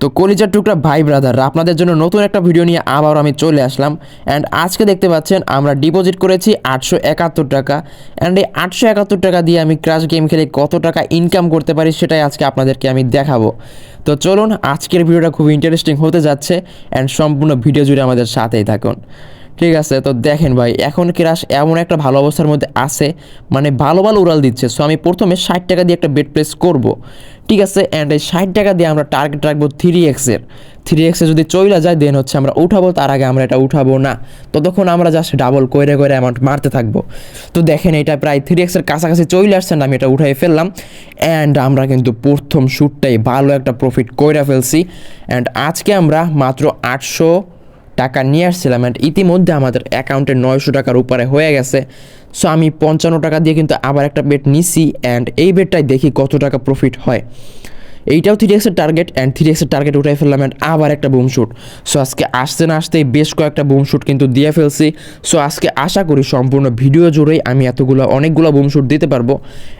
তো কলিজার টুকরা ভাই ব্রাদার আপনাদের জন্য নতুন একটা ভিডিও নিয়ে আবারও আমি চলে আসলাম। অ্যান্ড আজকে দেখতে পাচ্ছেন আমরা ডিপোজিট করেছি আটশো একাত্তর টাকা। অ্যান্ড এই আটশো একাত্তর টাকা দিয়ে আমি ক্রাশ গেম খেলে কত টাকা ইনকাম করতে পারি সেটাই আজকে আপনাদেরকে আমি দেখাবো। তো চলুন, আজকের ভিডিওটা খুব ইন্টারেস্টিং হতে যাচ্ছে। অ্যান্ড সম্পূর্ণ ভিডিও জুড়ে আমাদের সাথেই থাকুন। ঠিক আছে, তো দেখেন ভাই, এখন ক্রাশ এমন একটা ভালো অবস্থার মধ্যে আছে মানে ভালো ভালো উড়াল দিচ্ছে। সো আমি প্রথমে ষাট টাকা দিয়ে একটা বেড প্লেস করব। ঠিক আছে অ্যান্ড এই ষাট টাকা দিয়ে আমরা টার্গেট রাখব থ্রি এক্সের থ্রি এক্সে যদি চইলা যায় দেন হচ্ছে আমরা উঠাবো, তার আগে আমরা এটা উঠাবো না। ততক্ষণ আমরা জাস্ট ডাবল কইরে কইরে অ্যামাউন্ট মারতে থাকব। তো দেখেন, এটা প্রায় থ্রি এক্সের কাছাকাছি চলে আসছে না আমি এটা উঠাই ফেললাম। অ্যান্ড আমরা কিন্তু প্রথম শ্যুটটাই ভালো একটা প্রফিট কইরা ফেলছি। অ্যান্ড আজকে আমরা মাত্র আটশো টাকা নিয়ে আসছিলাম অ্যান্ড ইতিমধ্যে আমাদের অ্যাকাউন্টে নয়শো টাকার উপরে হয়ে গেছে। সো আমি পঞ্চান্ন টাকা দিয়ে কিন্তু আবার একটা বেড নিছি অ্যান্ড এই বেডটাই দেখি কত টাকা প্রফিট হয়। এইটাও থ্রি এক্সের টার্গেট অ্যান্ড থ্রি এক্সের টার্গেট উঠাই ফেললাম অ্যান্ড আবার একটা বুম শ্যুট সো আজকে আসতে না আসতেই বেশ কয়েকটা বুম শ্যুট কিন্তু দিয়ে ফেলছি। সো আজকে আশা করি সম্পূর্ণ ভিডিও জুড়েই আমি এতগুলো, অনেকগুলো বুম শ্যুট দিতে পারব।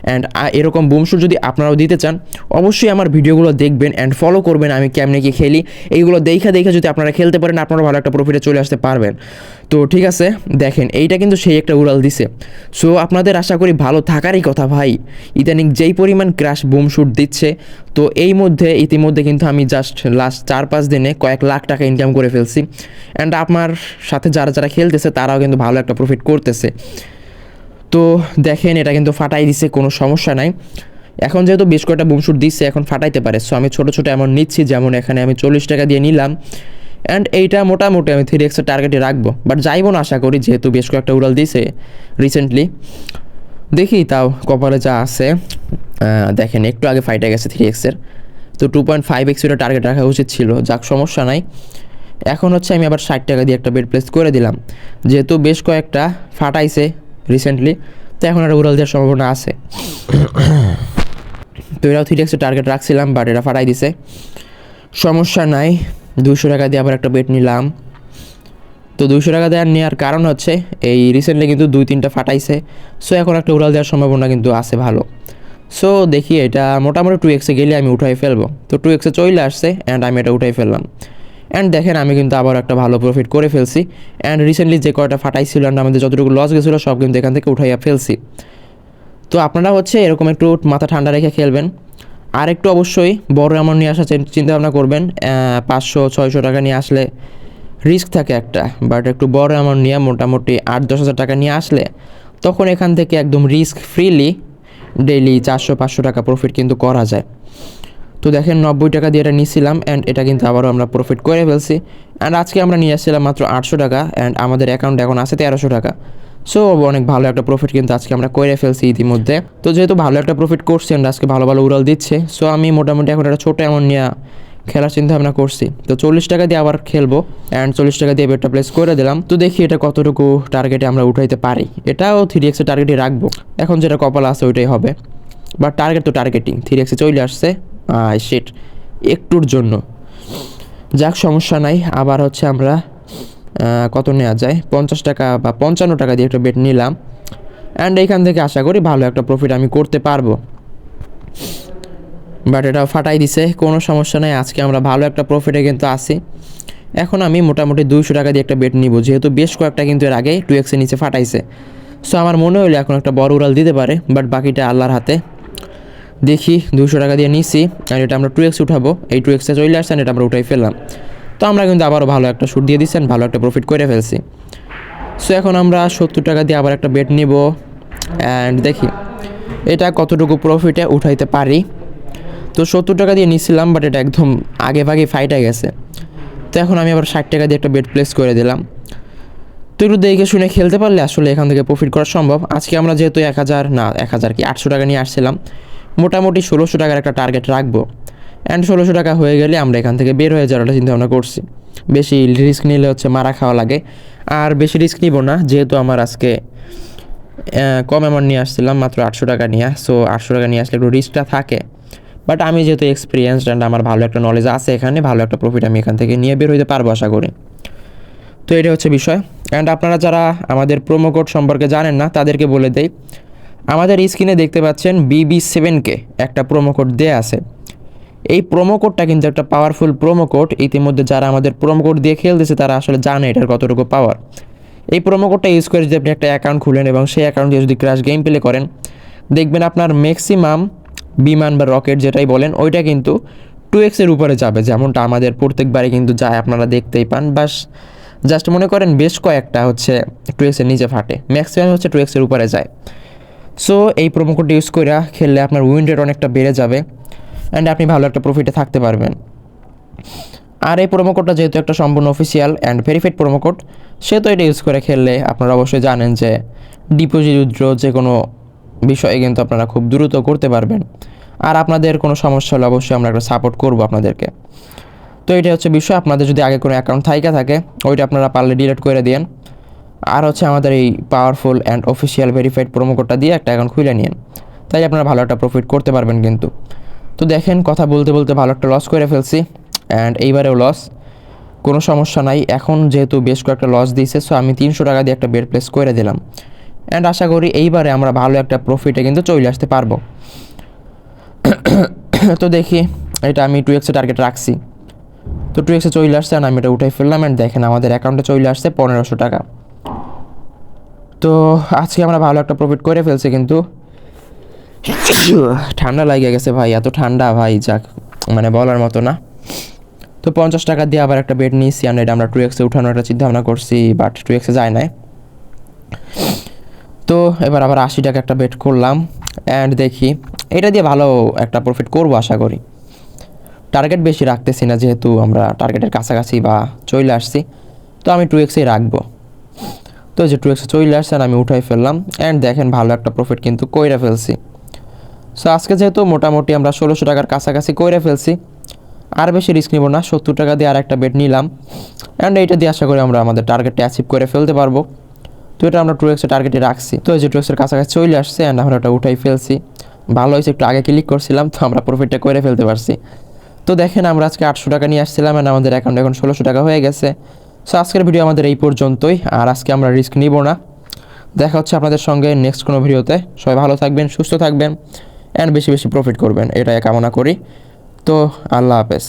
অ্যান্ড এরকম বুম শ্যুট যদি আপনারাও দিতে চান, অবশ্যই আমার ভিডিওগুলো দেখবেন অ্যান্ড ফলো করবেন, আমি কেমনে কি খেলি। এইগুলো দেখা দেখে যদি আপনারা খেলতে পারেন আপনারা ভালো একটা প্রফিটে চলে আসতে পারবেন। তো, ঠিক আছে, দেখেন, এইটা কিন্তু সেই একটা উড়াল দিছে। সো আপনাদের আশা করি ভালো থাকারই কথা ভাই। ইদানিং যেই পরিমাণ ক্রাশ বুম শ্যুট দিচ্ছে তো এই মধ্যে, ইতিমধ্যে কিন্তু আমি জাস্ট লাস্ট চার পাঁচ দিনে কয়েক লাখ টাকা ইনকাম করে ফেলছি। অ্যান্ড আপনার সাথে যারা যারা খেলতেছে, তারাও কিন্তু ভালো একটা প্রফিট করতেছে। তো দেখেন, এটা কিন্তু ফাটাই দিছে, কোনো সমস্যা নাই। এখন যেহেতু বেশ কয়েকটা বুমশুট দিচ্ছে এখন ফাটাইতে পারে। সো আমি ছোটো ছোটো এমন নিচ্ছি, যেমন এখানে আমি চল্লিশ টাকা দিয়ে নিলাম। অ্যান্ড এইটা মোটামুটি আমি থ্রি এক্সের টার্গেটে রাখব। বাট যাইব না, আশা করি, যেহেতু বেশ কয়েকটা উড়াল দিছে রিসেন্টলি দেখি তাও কপালে যা আছে। দেখেন, একটু আগে ফাইটে গেছে থ্রি এক্সের তো টু পয়েন্ট ফাইভ এক্সের টার্গেট রাখা উচিত ছিল, যাক, সমস্যা নাই। এখন হচ্ছে আমি আবার ষাট টাকা দিয়ে একটা বেড প্লেস করে দিলাম। যেহেতু বেশ কয়েকটা ফাটাইছে রিসেন্টলি তো এখন একটা উড়াল দেওয়ার সম্ভাবনা আছে। তো এরাও থ্রি এক্সের টার্গেট রাখছিলাম বাট এটা ফাটাই দিছে। সমস্যা নাই দুশো টাকা দিয়ে আবার একটা বেড নিলাম। তো দুশো টাকা দেওয়ার নেওয়ার কারণ হচ্ছে এই রিসেন্টলি কিন্তু দুই তিনটা ফাটাইছে। সো এখন একটা উড়াল দেওয়ার সম্ভাবনা কিন্তু আছে ভালো। সো দেখি এটা মোটামুটি টু এক্সে গেলে আমি উঠাই ফেলব। তো টু এক্সে চলে আসছে অ্যান্ড আমি এটা উঠাই ফেললাম। অ্যান্ড দেখেন আমি কিন্তু আবার একটা ভালো প্রফিট করে ফেলছি। অ্যান্ড রিসেন্টলি যে কয়টা ফাটাইছিল অ্যান্ড আমাদের যতটুকু লস গেছিল সব কিন্তু এখান থেকে উঠাইয়া ফেলছি। তো আপনারা হচ্ছে এরকম একটু মাথা ঠান্ডা রেখে খেলবেন। আর একটু অবশ্যই বড় অ্যামাউন্ট নিয়ে আসার চিন্তা ভাবনা করবেন। পাঁচশো, ছয়শো টাকা নিয়ে আসলে রিস্ক থাকে একটা বাট একটু বড় অ্যামাউন্ট নিয়ে মোটামুটি আট, দশ হাজার টাকা নিয়ে আসলে তখন এখান থেকে একদম রিস্ক ফ্রিলি ডেইলি চারশো, পাঁচশো টাকা প্রফিট কিন্তু করা যায়। তো দেখেন নব্বই টাকা দিয়ে এটা নিয়েছিলাম অ্যান্ড এটা কিন্তু আবারও আমরা প্রফিট করে ফেলছি। অ্যান্ড আজকে আমরা নিয়ে আসছিলাম মাত্র আটশো টাকা অ্যান্ড আমাদের অ্যাকাউন্ট এখন আছে তেরোশো টাকা। সো অনেক ভালো একটা প্রফিট কিন্তু আজকে আমরা করে ফেলছি ইতিমধ্যে। তো যেহেতু ভালো একটা প্রফিট করছি অ্যান্ড আজকে ভালো ভালো উড়াল দিচ্ছে সো আমি মোটামুটি এখন একটা ছোটো অ্যামাউন্ট নিয়ে খেলার চিন্তা ভাবনা করছি। তো চল্লিশ টাকা দিয়ে আবার খেলব অ্যান্ড চল্লিশ টাকা দিয়ে বেডটা প্লেস করে দিলাম। তো দেখি এটা কতটুকু টার্গেটে আমরা উঠাইতে পারি। এটাও থ্রি এক্সের টার্গেটে রাখব। এখন যেটা কপাল আছে ওইটাই হবে। বা টার্গেট তো টার্গেটিং থ্রি এক্সে চলে আসছে। আয় সেট একটুর জন্য। যাক, সমস্যা নাই। আবার হচ্ছে আমরা কত নেওয়া যায়? পঞ্চাশ টাকা বা পঞ্চান্ন টাকা দিয়ে একটা বেড নিলাম। অ্যান্ড এইখান থেকে আশা করি ভালো একটা প্রফিট আমি করতে পারব। বাট এটা ফাটাই দিছে, কোনো সমস্যা নেই, আজকে আমরা ভালো একটা প্রফিটে কিন্তু আসি এখন আমি মোটামুটি দুইশো টাকা দিয়ে একটা বেড নিব, যেহেতু বেশ কয়েকটা কিন্তু এর আগে টু এক্সের নিচে ফাটাইছে। সো আমার মনে হলো এখন একটা বড় উড়াল দিতে পারে বাট বাকিটা আল্লাহর হাতে। দেখি দুশো টাকা দিয়ে নিছি, আর এটা আমরা টু এক্স উঠাবো। এই টু এক্সে চলে আসছেন এটা আমরা উঠাই ফেললাম। তো আমরা কিন্তু আবারও ভালো একটা শ্যুট দিয়ে দিচ্ছেন ভালো একটা প্রফিট করে ফেলছি। সো এখন আমরা সত্তর টাকা দিয়ে আবার একটা বেড নিব অ্যান্ড দেখি, এটা কতটুকু প্রফিটে উঠাইতে পারি। তো সত্তর টাকা দিয়ে নিছিলাম বাট এটা একদম আগে ভাগে ফাইটে গেছে। তো এখন আমি আবার ষাট টাকা দিয়ে একটা বেড প্লেস করে দিলাম। তো একটু দেখে শুনে খেলতে পারলে আসলে এখান থেকে প্রফিট করা সম্ভব। আজকে আমরা যেহেতু এক হাজার, না, এক হাজার কি, আটশো টাকা নিয়ে আসছিলাম, মোটামুটি ষোলোশো টাকার একটা টার্গেট রাখব। অ্যান্ড ষোলোশো টাকা হয়ে গেলে আমরা এখান থেকে বের হয়ে যাওয়ার একটা চিন্তা ভাবনা করছি। বেশি রিস্ক নিলে হচ্ছে মারা খাওয়া লাগে। আর বেশি রিস্ক নিব না, যেহেতু আমার আজকে কম অ্যামাউন্ট নিয়ে আসছিলাম, মাত্র আটশো টাকা নিয়ে। সো আটশো টাকা নিয়ে আসলে একটু রিস্কটা থাকে। বাট আমি যেহেতু এক্সপিরিয়েন্স অ্যান্ড আমার ভালো একটা নলেজ আছে এখানে, ভালো একটা প্রফিট আমি এখান থেকে নিয়ে বের হইতে পারব আশা করি। তো এটা হচ্ছে বিষয়। অ্যান্ড আপনারা যারা আমাদের প্রোমো কোড সম্পর্কে জানেন না, তাদেরকে বলে দেই, আমাদের স্ক্রিনে দেখতে পাচ্ছেন বিবি সেভেনকে একটা প্রোমো কোড দেয়া আছে। এই প্রোমো কোডটা কিন্তু একটা পাওয়ারফুল প্রোমো কোড ইতিমধ্যে যারা আমাদের প্রোমো কোড দিয়ে খেলতেছে, তারা আসলে জানে এটার কতটুকু পাওয়ার এই প্রোমো কোডটা ইউজ করে যদি আপনি একটা অ্যাকাউন্ট খুলেন এবং সেই অ্যাকাউন্ট দিয়ে যদি ক্র্যাশ গেম প্লে করেন, দেখবেন আপনার ম্যাক্সিমাম বিমান বা রকেট যেটাই বলেন, ওইটা কিন্তু টু এক্সের উপরে যাবে। যেমনটা আমাদের প্রত্যেকবারে কিন্তু যায়, আপনারা দেখতেই পান। বাস জাস্ট মনে করেন বেশ কয়েকটা হচ্ছে টু এক্সের নিচে ফাটে। ম্যাক্সিমাম হচ্ছে টু এক্সের উপরে যায়। সো এই প্রোমো কোড ইউজ করে খেললে আপনার উইন রেট অনেকটা বেড়ে যাবে অ্যান্ড আপনি ভালো একটা প্রফিটে থাকতে পারবেন। আর এই প্রোমো কোডটা যেহেতু একটা সম্পূর্ণ official and verified promo code সেহেতু এটা ইউজ করে খেললে আপনারা অবশ্যই জানেন যে ডিপোজিট উইথড্র যে কোনো বিষয়ে কিন্তু আপনারা খুব দ্রুত করতে পারবেন। আর আপনাদের কোনো সমস্যা হলে অবশ্যই আমরা একটা সাপোর্ট করব আপনাদেরকে। তো এটা হচ্ছে বিষয়, আপনাদের যদি আগে কোনো অ্যাকাউন্ট থাইকা থাকে, ওইটা আপনারা পারলে ডিলেট করে দিন আর হচ্ছে আমাদের এই পাওয়ারফুল অ্যান্ড অফিসিয়াল ভেরিফাইড কোডটা দিয়ে একটা অ্যাকাউন্ট খুলে নিন তাই আপনারা ভালো একটা প্রফিট করতে পারবেন কিন্তু। তো দেখেন, কথা বলতে বলতে ভালো একটা লস করে ফেলছি। অ্যান্ড এইবারেও লস কোনো সমস্যা নাই। এখন যেহেতু বেশ কয়েকটা লস দিয়েছে সো আমি তিনশো টাকা দিয়ে একটা বেড প্লেস করে দিলাম। অ্যান্ড আশা করি এইবারে আমরা ভালো একটা প্রফিটে কিন্তু চলে আসতে পারব। তো দেখি, এটা আমি টু এক্সে টার্গেট রাখছি। তো টু এক্সে চলে আসছে আর আমি এটা উঠাই ফেললাম অ্যান্ড দেখেন আমাদের অ্যাকাউন্টে চলে আসছে পনেরোশো টাকা। তো আজকে আমরা ভালো একটা প্রফিট করে ফেলছি কিন্তু। ঠান্ডা লাগে গেছে ভাই, এত ঠান্ডা ভাই, যাক মানে বলার মতো না। তো পঞ্চাশ টাকা দিয়ে আবার একটা বেড নিয়েছি আর এটা আমরা টু এক্সে উঠানোর একটা চিন্তা ভাবনা করছি বাট টু এক্সে যায় নাই। তো এবার আবার আশি টাকা একটা বেড করলাম অ্যান্ড দেখি এটা দিয়ে ভালো একটা প্রফিট করব আশা করি। টার্গেট বেশি রাখতেছি না যেহেতু আমরা টার্গেটের কাছাকাছি বা চলে আসছি। তো আমি টু এক্সেই রাখব। তো যে টু এক্সে চলে আসছে আর আমি উঠাই ফেললাম অ্যান্ড দেখেন ভালো একটা প্রফিট কিন্তু কইরা ফেলছি। সো আজকে যেহেতু মোটামুটি আমরা ষোলোশো টাকার কাছাকাছি কইরা ফেলছি, আর বেশি রিস্ক নিব না, সত্তর টাকা দিয়ে আর একটা বেড নিলাম। অ্যান্ড এইটা দিয়ে আশা করি আমরা আমাদের টার্গেটটা অ্যাচিভ করে ফেলতে পারব। তো এটা আমরা টু এক্সের টার্গেটে রাখছি। তো এই যে টু এক্সের কাছাকাছি চলে আসছে অ্যান্ড আমরা ওটা উঠাই ফেলছি। ভালো হয়েছে, একটু আগে ক্লিক করছিলাম, তো আমরা প্রফিটটা করে ফেলতে পারছি। তো দেখেন, আমরা আজকে আটশো টাকা নিয়ে আসছিলাম অ্যান্ড আমাদের অ্যাকাউন্টে এখন ষোলোশো টাকা হয়ে গেছে। সো আজকের ভিডিও আমাদের এই পর্যন্তই, আর আজকে আমরা রিস্ক নিব না। দেখা হচ্ছে আপনাদের সঙ্গে নেক্সট কোনো ভিডিওতে সবাই ভালো থাকবেন, সুস্থ থাকবেন অ্যান্ড বেশি বেশি প্রফিট করবেন। এটাই কামনা করি। তো আল্লাহ হাফেজ।